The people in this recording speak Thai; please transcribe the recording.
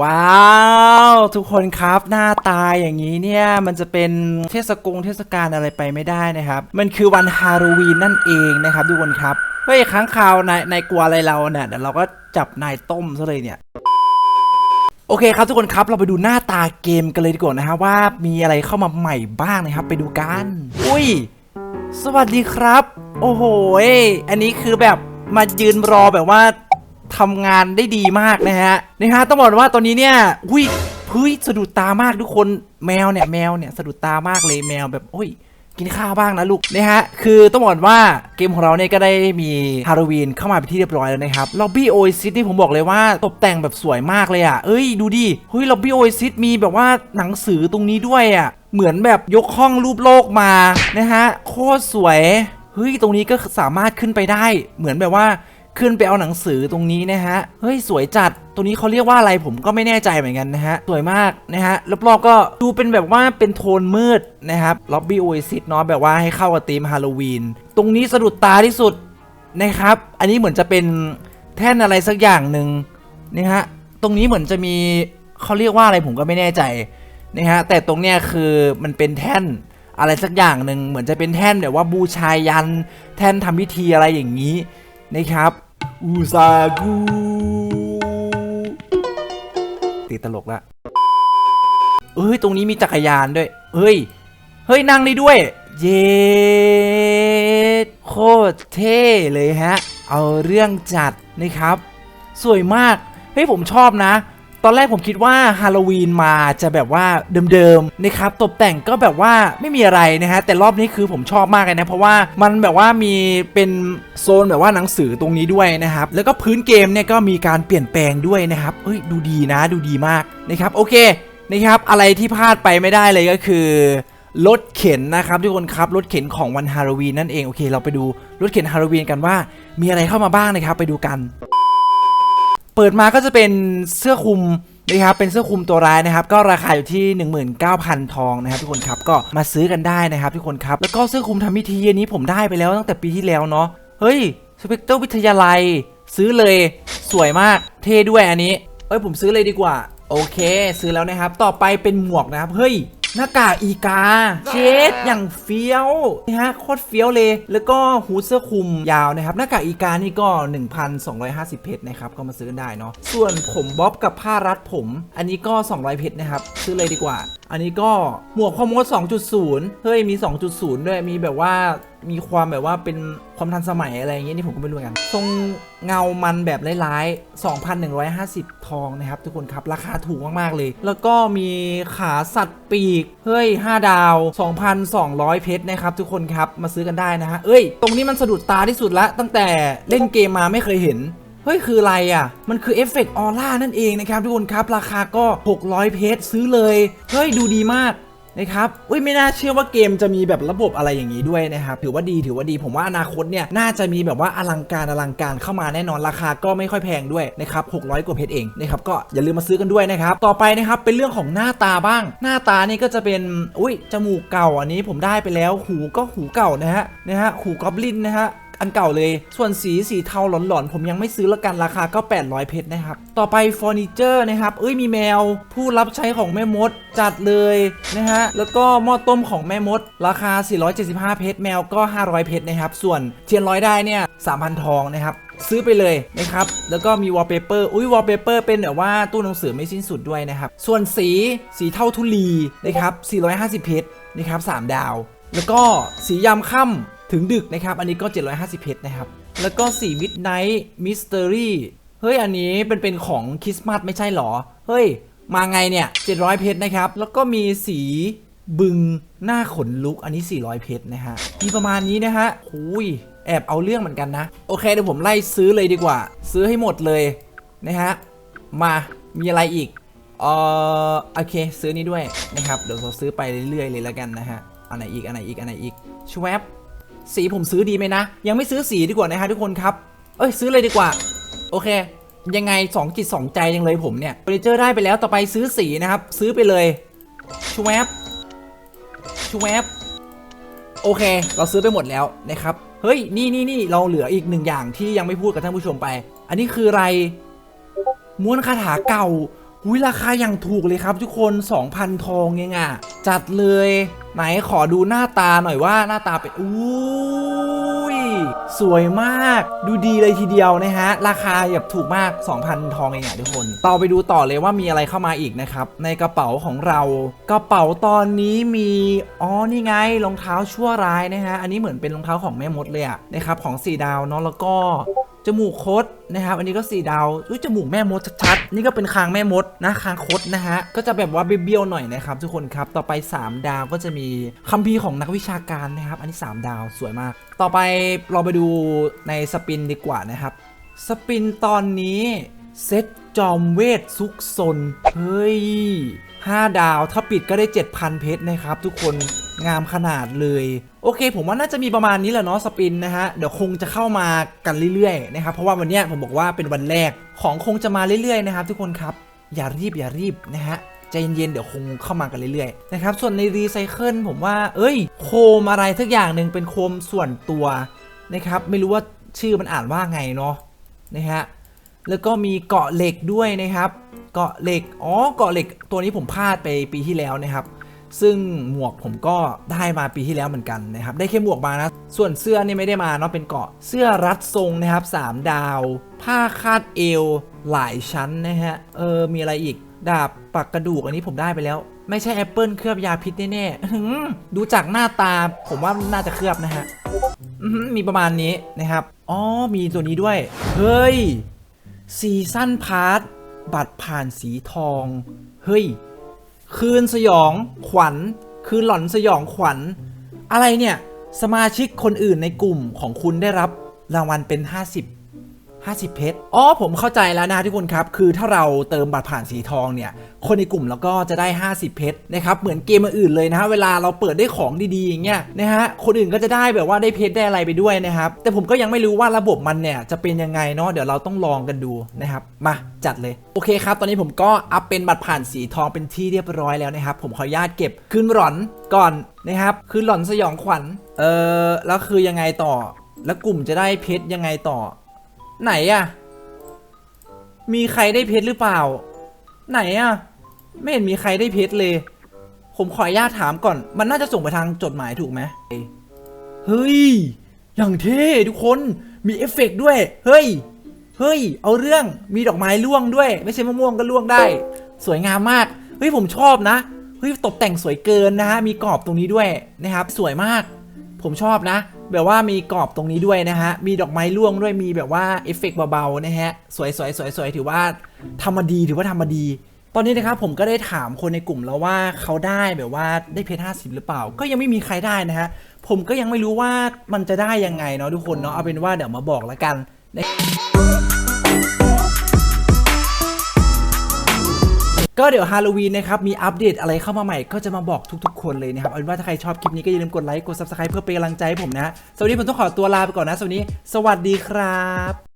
ว้าว ทุกคนครับหน้าตาอย่างนี้เนี่ยมันจะเป็นเทศกงเทศกาลอะไรไปไม่ได้นะครับ มันคือวันฮาโลวีนนั่นเองนะครับทุกคนครับเฮ้ยค้างคาวนายนายกลัวอะไรเราเนี่ยเดี๋ยวเราก็จับนายต้มซะเลยเนี่ยโอเคครับทุกคนครับเราไปดูหน้าตาเกมกันเลยดีกว่านะฮะว่ามีอะไรเข้ามาใหม่บ้างนะครับ ไปดูกัน อุ้ย สวัสดีครับ โอ้โหอันนี้คือแบบมายืนรอแบบว่า ทำงานได้ดีมากนะฮะนะฮะต้องบอกว่าตอนนี้เนี่ยหุ้ยเฮ้ยสะดุดตามากทุกคนแมวเนี่ยแมวเนี่ยสะดุดตามากเลยแมวแบบโอ้ยกินข้าวบ้างนะลูกนะฮะคือต้องบอกว่าเกมของเราเนี่ยก็ได้มีฮาโลวีนเข้ามาเป็นที่เรียบร้อยแล้วนะครับล็อบบี้โอซิสนี่ผมบอกเลยว่าตกแต่งแบบสวยมากเลยอะเอ้ยดูดิเฮ้ยล็อบบี้โอซิสมีแบบว่าหนังสือตรงนี้ด้วยอะเหมือนแบบยกห้องรูปโลกมานะฮะโคตรสวยเฮ้ยตรงนี้ก็สามารถขึ้นไปได้เหมือนแบบว่า ขึ้นไปเอาหนังสือตรงนี้นะฮะ เฮ้ยสวยจัด ตรงนี้เขาเรียกว่าอะไรผมก็ไม่แน่ใจเหมือนกันนะฮะ สวยมากนะฮะ รอบๆก็ดูเป็นแบบว่าเป็นโทนมืดนะครับ ล็อบบี้โอซิสเนาะแบบว่าให้เข้ากับธีมฮาโลวีน ตรงนี้สะดุดตาที่สุดนะครับ อันนี้เหมือนจะเป็นแท่นอะไรสักอย่างหนึ่งนะฮะ ตรงนี้เหมือนจะมีเขาเรียกว่าอะไรผมก็ไม่แน่ใจนะฮะ แต่ตรงเนี้ยคือมันเป็นแท่นอะไรสักอย่างหนึ่งเหมือนจะเป็นแท่นแบบว่าบูชายัน แท่นทำพิธีอะไรอย่างนี้ นะครับอูซากูติดตลกละเอ้ย ตรงนี้มีจักรยานด้วย เฮ้ย เฮ้ย นั่งได้ด้วย เย็ดโคตรเท่เลยฮะ เอาเรื่องจัดนะครับ สวยมาก เฮ้ย ผมชอบนะ ตอนแรกผมคิดว่าฮาโลวีนมาจะแบบว่าเดิมๆนะครับตกแต่งก็แบบว่าไม่มีอะไรนะฮะแต่รอบนี้คือผมชอบมากเลยนะเพราะว่ามันแบบว่ามีเป็นโซนแบบว่าหนังสือตรงนี้ด้วยนะครับแล้วก็พื้นเกมเนี่ยก็มีการเปลี่ยนแปลงด้วยนะครับเอ้ยดูดีนะดูดีมากนะครับโอเคนะครับอะไรที่พลาดไปไม่ได้เลยก็คือรถเข็นนะครับทุกคนครับรถเข็นของวันฮาโลวีนนั่นเองโอเค เราไปดูรถเข็นฮาโลวีนกันว่า มีอะไรเข้ามาบ้างนะครับไปดูกัน เปิดมาก็จะเป็นเสื้อคลุมนะครับเป็นเสื้อคลุมตัวร้ายนะครับ ก็ราคาอยู่ที่ 19,000 ทองนะครับทุกคนครับก็มาซื้อกันได้นะครับทุกคนครับแล้วก็เสื้อคลุมทำพิธีอันนี้ผมได้ไปแล้วตั้งแต่ปีที่แล้วเนาะเฮ้ยสเปกเตอร์วิทยาลัย ซื้อเลยสวยมากเท่ด้วยอันนี้เอ้ยผมซื้อเลยดีกว่า โอเค ซื้อแล้วนะครับ ต่อไปเป็นหมวกนะครับเฮ้ย หน้ากากอีกาเชดอย่างเฟี้ยวนะฮะโคตรเฟี้ยวเลย แล้วก็หูเสื้อคลุมยาวนะครับหน้ากากอีกานี่ก็ 1,250 เพชรนะครับก็มาซื้อกันได้เนาะส่วนผมบ๊อบกับผ้ารัดผม อันนี้ก็ 200 เพชรนะครับซื้อเลยดีกว่า อันนี้ก็หมวกคอมโมด2.0 เฮ้ยมี 2.0 ด้วยมีแบบว่า มีความแบบว่าเป็นความทันสมัยอะไรอย่างเงี้ยนี่ผมก็ไม่รู้เหมือนกัน ทรงเงามันแบบร้ายๆ 2,150 ทองนะครับ ทุกคนครับราคาถูกมากๆเลย แล้วก็มีขาสัตว์ปีก เฮ้ย 5 ดาว 2,200 เพชรนะครับทุกคนครับมาซื้อกันได้นะฮะเอ้ย ตรงนี้มันสะดุดตาที่สุดละตั้งแต่เล่นเกมมาไม่เคยเห็นเฮ้ย คืออะไรอะ มันคือเอฟเฟกต์ออร่านั่นเองนะครับทุกคนครับ ราคาก็ 600 เพชรซื้อเลย เฮ้ย ดูดีมาก นะครับอุ้ยไม่น่าเชื่อว่าเกมจะมีแบบระบบอะไรอย่างนี้ด้วยนะครับถือว่าดีถือว่าดีผมว่าอนาคตเนี่ยน่าจะมีแบบว่าอลังการอลังการเข้ามาแน่นอนราคาก็ไม่ค่อยแพงด้วยนะครับ600 กว่าเพชรเองนะครับก็อย่าลืมมาซื้อกันด้วยนะครับต่อไปนะครับเป็นเรื่องของหน้าตาบ้าง หน้าตานี่ก็จะเป็นอุ้ยจมูกเก่าอันนี้ผมได้ไปแล้วหูก็หูเก่านะฮะนะฮะหูกอบลินนะฮะ อันเก่าเลย ส่วนสีสีเทาหลอนๆ ผมยังไม่ซื้อละกันราคาก็ 800 เพชรนะครับ ต่อไปเฟอร์นิเจอร์นะครับ เอ้ยมีแมว ผู้รับใช้ของแม่มดจัดเลยนะฮะ แล้วก็หม้อต้มของแม่มด ราคา 475 เพชรแมวก็ 500 เพชรนะครับ ส่วนเทียนร้อยได้เนี่ย 3,000 ทองนะครับซื้อไปเลยนะครับ แล้วก็มีวอลเปเปอร์ อุ้ยวอลเปเปอร์เป็นแบบว่าตู้หนังสือไม่สิ้นสุดด้วยนะครับ ส่วนสีสีเท่าทุลีนะครับ 450 เพชรนะครับ 3 ดาว แล้วก็สียามค่ำ ถึงดึกนะครับ อันนี้ก็ 750เพชรนะครับ แล้วก็สี Midnight Mystery เฮ้ย อันนี้เป็นเป็นของคริสต์มาสไม่ใช่หรอ เฮ้ย มาไงเนี่ย 700 เพชรนะครับ แล้วก็มีสีบึงหน้าขนลุกอันนี้ 400 เพชรนะฮะ มีประมาณนี้นะฮะหุยแอบเอาเรื่องเหมือนกันนะ โอเคเดี๋ยวผมไล่ซื้อเลยดีกว่า ซื้อให้หมดเลยนะฮะ มามีอะไรอีกเอ่อโอเค ซื้อนี้ด้วยนะครับ เดี๋ยวเราซื้อไปเรื่อยๆเลยแล้วกันนะฮะ อันไหนอีก อันไหนอีก อันไหนอีกชวบ สีผมซื้อดีไหมนะ ยังไม่ซื้อสีดีกว่านะฮะทุกคนครับ เอ้ยซื้อเลยดีกว่า โอเค ยังไง2จิต2ใจยังเลยผมเนี่ยเฟอร์นิเจอร์ได้ไปแล้วต่อไปซื้อสีนะครับ ซื้อไปเลยชูแวบชูแวบโอเค เราซื้อไปหมดแล้วนะครับ เฮ้ย นี่นี่นี่เราเหลืออีกหนึ่งอย่างที่ยังไม่พูดกับท่านผู้ชมไป อันนี้คืออะไรม้วนคาถาเก่าหุยราคาอย่างถูกเลยครับ ทุกคน 2,000 ทองเองอะจัดเลย ไหนขอดูหน้าตาหน่อยว่าหน้าตาเป็นอุ้ยสวยมากดูดีเลยทีเดียวนะฮะ ราคาแบบถูกมาก 2,000 ทองเองอะทุกคนต่อไปดูต่อเลยว่ามีอะไรเข้ามาอีกนะครับ ในกระเป๋าของเรา กระเป๋าตอนนี้มีอ๋อนี่ไงรองเท้าชั่วร้ายนะฮะ อันนี้เหมือนเป็นรองเท้าของแม่มดเลยอะนะครับของสีดาวเนาะแล้วก็ จมูกคดนะครับ อันนี้ก็สี่ดาวอุ้ยจมูกแม่มดชัดๆ นี่ก็เป็นคางแม่มดนะคางคดนะฮะ ก็จะแบบว่าเบี้ยวๆหน่อยนะครับทุกคนครับ ต่อไป 3 ดาวก็จะมีคัมภีร์ของนักวิชาการนะครับ อันนี้ 3 ดาวสวยมาก ต่อไปเราไปดูในสปินดีกว่านะครับ สปินตอนนี้เซตจอมเวทซุกซน เฮ้ย 5 ดาวถ้าปิดก็ได้ 7,000 เพชรนะครับทุกคน งามขนาดเลย โอเค ผมว่าน่าจะมีประมาณนี้แหละเนาะสปินนะฮะ เดี๋ยวคงจะเข้ามากันเรื่อยๆนะครับ เพราะว่าวันนี้ผมบอกว่าเป็นวันแรกของคงจะมาเรื่อยๆนะครับทุกคนครับ อย่ารีบอย่ารีบนะฮะใจเย็นๆ เดี๋ยวคงเข้ามากันเรื่อยๆ นะครับ ส่วนในรีไซเคิลผมว่า เอ้ย โคมอะไรสักอย่างหนึ่งเป็นโคมส่วนตัวนะครับ ไม่รู้ว่าชื่อมันอ่านว่าไงเนาะนะฮะ แล้วก็มีเกาะเหล็กด้วยนะครับ เกาะเหล็ก อ๋อ เกาะเหล็กตัวนี้ผมพลาดไปปีที่แล้วนะครับ ซึ่งหมวกผมก็ได้มาปีที่แล้วเหมือนกันนะครับ ได้แค่หมวกมานะ ส่วนเสื้อนี่ไม่ได้มาเนาะเป็นเกาะ เสื้อรัดทรงนะครับ 3 ดาว ผ้าคาดเอวหลายชั้นนะฮะ เออ มีอะไรอีก ดาบปักกระดูกอันนี้ผมได้ไปแล้ว ไม่ใช่แอปเปิลเคลือบยาพิษแน่ๆดูจากหน้าตาผมว่าน่าจะเคลือบนะฮะมีประมาณนี้นะครับ อ๋อ มีตัวนี้ด้วย เฮ้ยซีซั่นพาร์ทบัตรผ่านสีทอง เฮ้ย คืนสยองขวัญ คืนหล่อนสยองขวัญ อะไรเนี่ย สมาชิกคนอื่นในกลุ่มของคุณได้รับรางวัลเป็น 50 50 เพชร อ๋อ ผมเข้าใจแล้วนะทุกคนครับ คือถ้าเราเติมบัตรผ่านสีทองเนี่ย คนในกลุ่มเราก็จะได้ 50 เพชรนะครับ เหมือนเกมอื่นเลยนะฮะ เวลาเราเปิดได้ของดีๆอย่างเงี้ยนะฮะ คนอื่นก็จะได้แบบว่าได้เพชรได้อะไรไปด้วยนะครับ แต่ผมก็ยังไม่รู้ว่าระบบมันเนี่ยจะเป็นยังไงเนาะ เดี๋ยวเราต้องลองกันดูนะครับ มาจัดเลย โอเคครับ ตอนนี้ผมก็อัพเป็นบัตรผ่านสีทองเป็นที่เรียบร้อยแล้วนะครับ ผมขออนุญาตเก็บคืนหลอนก่อนนะครับคืนหลอนสยองขวัญ เออแล้วคือยังไงต่อ แล้วกลุ่มจะได้เพชรยังไงต่อ ไหนอะมีใครได้เพชรหรือเปล่า ไหนอะไม่เห็นมีใครได้เพชรเลย ผมขออนุญาตถามก่อน มันน่าจะส่งไปทางจดหมายถูกไหมเฮ้ย อย่างเท่ทุกคน มีเอฟเฟกต์ด้วย เฮ้ย เฮ้ย เอาเรื่อง มีดอกไม้ร่วงด้วย ไม่ใช่มะม่วงก็ร่วงได้ สวยงามมาก เฮ้ยผมชอบนะ เฮ้ยตกแต่งสวยเกินนะฮะ มีกรอบตรงนี้ด้วยนะครับ สวยมาก ผมชอบนะ แบบว่ามีกรอบตรงนี้ด้วยนะฮะ มีดอกไม้ร่วงด้วยมีแบบว่าเอฟเฟกต์เบาๆนะฮะสวยๆสวยๆถือว่าทำมาดีถือว่าทำมาดี ตอนนี้นะครับผมก็ได้ถามคนในกลุ่มแล้วว่าเขาได้แบบว่าได้เพชรห้าสิบหรือเปล่า ก็ยังไม่มีใครได้นะฮะ ผมก็ยังไม่รู้ว่ามันจะได้ยังไงเนาะทุกคนเนาะเอาเป็นว่าเดี๋ยวมาบอกแล้วกัน ก็เดี๋ยวฮาโลวีนนะครับ มีอัปเดตอะไรเข้ามาใหม่ก็จะมาบอกทุกๆคนเลยนะครับ เอาเป็นว่าถ้าใครชอบคลิปนี้ก็อย่าลืมกดไลค์ กด subscribe เพื่อเป็นกำลังใจให้ผมนะ สวัสดีผมต้องขอตัวลาไปก่อนนะ สวัสดี สวัสดีครับ